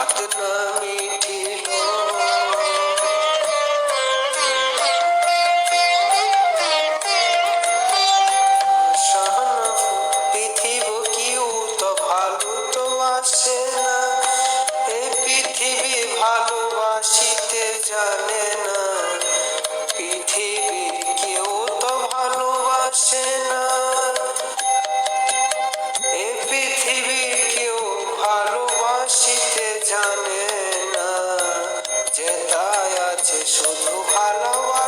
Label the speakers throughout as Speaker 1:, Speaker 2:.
Speaker 1: not enough.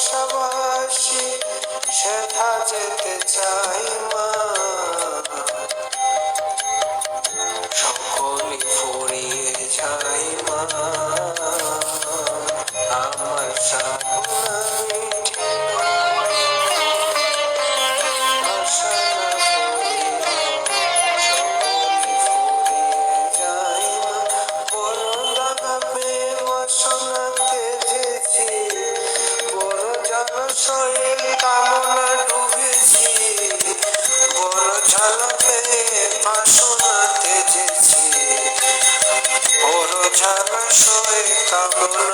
Speaker 1: পাশাপাশি সেথা যেতে চলে কামনা ডুবেছি। বড় ঝালকে পাশনাতে যেছি। বড় ঝাল সয়ে কামনা